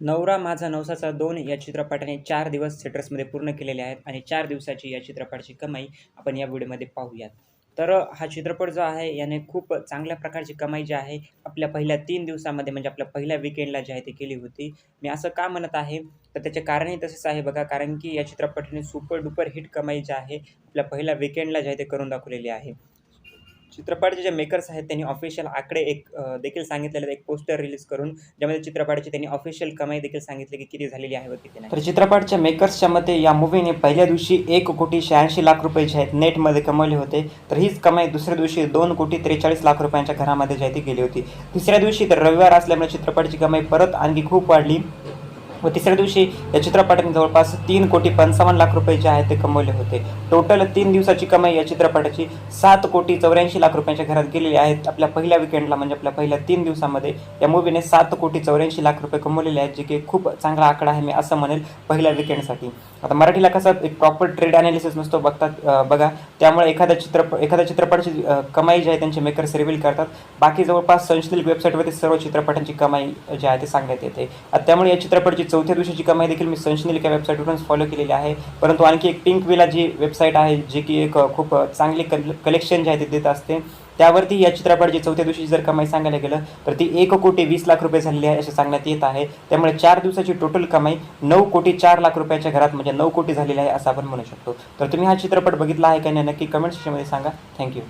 नवरा माझा नवसाचा दोन या चित्रपटाने चार दिवस थिएटर्समध्ये पूर्ण केलेले आहेत आणि चार दिवसाची या चित्रपटाची कमाई आपण या व्हिडिओमध्ये पाहूयात. तर हा चित्रपट जो आहे याने खूप चांगल्या प्रकारची कमाई जी आहे आपल्या पहिल्या तीन दिवसामध्ये म्हणजे आपल्या पहिल्या विकेंडला जी आहे ती केली होती. मी असं का म्हणत आहे? तर त्याचे कारणही तसेच आहे बघा कारण की या चित्रपटाने सुपर डुपर हिट कमाई जी आहे आपल्या पहिल्या विकेंडला जे आहे ते करून दाखवलेली आहे. चित्रपटाचे जे मेकर्स आहेत त्यांनी ऑफिशियल आकडे एक देखील सांगितलेले एक पोस्टर रिलीज करून ज्यामध्ये चित्रपटाची त्यांनी ऑफिशियल कमाई देखील सांगितली की किती झालेली आहे व किती नाही. तर चित्रपटाच्या मेकर्सच्या मते या मूवीने पहिल्या दिवशी एक कोटी शहाऐंशी लाख रुपये जे आहेत नेटमध्ये कमवले होते. तर हीच कमाई दुसऱ्या दिवशी दोन कोटी त्रेचाळीस लाख रुपयांच्या घरामध्ये जी आहे ती गेली होती. तिसऱ्या दिवशी तर रविवार असल्यामुळे चित्रपटाची कमाई परत आणखी खूप वाढली. व तिसऱ्या दिवशी या चित्रपटाने जवळपास तीन कोटी पंचावन्न लाख रुपये जे आहेत ते कमवले होते. टोटल तीन दिवसाची कमाई या चित्रपटाची सात कोटी चौऱ्याऐंशी लाख रुपयांच्या घरात गेलेली आहेत आपल्या पहिल्या विकेंडला म्हणजे आपल्या पहिल्या तीन दिवसामध्ये या मूवीने सात कोटी चौऱ्याऐंशी लाख रुपये कमवलेले आहेत जे की खूप चांगला आकडा आहे मी असं म्हणेल पहिल्या विकेंडसाठी आता मराठीला कसं एक प्रॉपर ट्रेड अनालिसिस नसतो बघतात बघा. त्यामुळे एखाद्या चित्रपट एखाद्या चित्रपटाची कमाई जी आहे त्यांचे मेकर्स रिव्हील करतात. बाकी जवळपास संशोधित वेबसाईटवरती सर्व चित्रपटांची कमाई जी आहे ते सांगण्यात येते. आता त्यामुळे या चित्रपटाची चौथ्या दिवशीची कमाई देखील मी संशनिलिका या वेबसाईटवरूनच फॉलो केलेली आहे. परंतु आणखी एक पिंक विला जी वेबसाईट आहे जी की एक खूप चांगली कल कलेक्शन जे आहे ते देत असते. त्यावरती या चित्रपट जी चौथ्या दिवशी जर कमाई सांगायला गेलं तर ती एक कोटी वीस लाख रुपये झालेली आहे असे सांगण्यात येत आहे. त्यामुळे चार दिवसाची टोटल कमाई नऊ कोटी चार लाख रुपयाच्या घरात म्हणजे नऊ कोटी झालेली आहे असं आपण म्हणू शकतो. तर तुम्ही हा चित्रपट बघितला आहे का नाही नक्की कमेंट सेक्शनमध्ये सांगा. थँक्यू